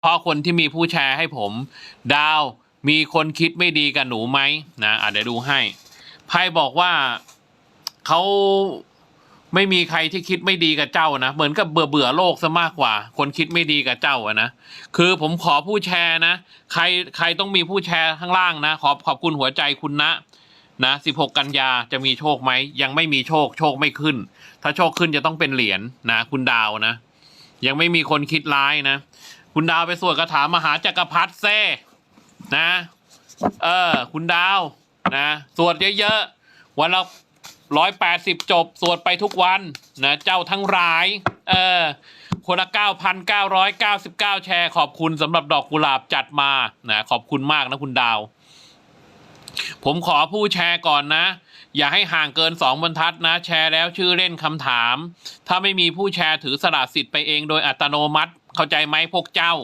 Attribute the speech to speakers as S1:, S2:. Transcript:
S1: เพราะคนที่มีผู้แชร์ให้ผม ดาวมีคนคิดไม่ดีกับหนูไหมนะอะเดี๋ยวดูให้ไพ่บอกว่าเขาไม่มีใครที่คิดไม่ดีกับเจ้านะเหมือนกับเบื่อเบื่อโลกซะมากกว่า คนคิดไม่ดีกับเจ้าอะนะคือผมขอผู้แชร์นะ ใครใครต้องมีผู้แชร์ข้างล่างนะ ขอบขอบคุณหัวใจคุณนะนะ16 กันยาจะมีโชคไหมยังไม่มีโชคโชคไม่ขึ้น ถ้าโชคขึ้นจะต้องเป็นเหรียญนะ คุณดาวนะ ยังไม่มีคนคิดร้ายนะ คุณดาวไปสวดคาถามหาจักรพรรดิเซ่นะ เออ คุณดาวนะ สวดเยอะๆ วันละร้อยแปดสิบจบ สวดไปทุกวันนะเจ้าทั้งหลาย เออ คนละเก้าพันเก้าร้อยเก้าสิบเก้าแชร์ ขอบคุณสำหรับดอกกุหลาบจัดมานะขอบคุณมากนะคุณดาว ผมขอผู้แชร์ก่อนนะ อย่าให้ห่างเกินสองบรรทัดนะ แชร์แล้วชื่อเล่นคำถาม ถ้าไม่มีผู้แชร์ถือสละสิทธิ์ไปเองโดยอัตโนมัติ เข้าใจไหมพวกเจ้า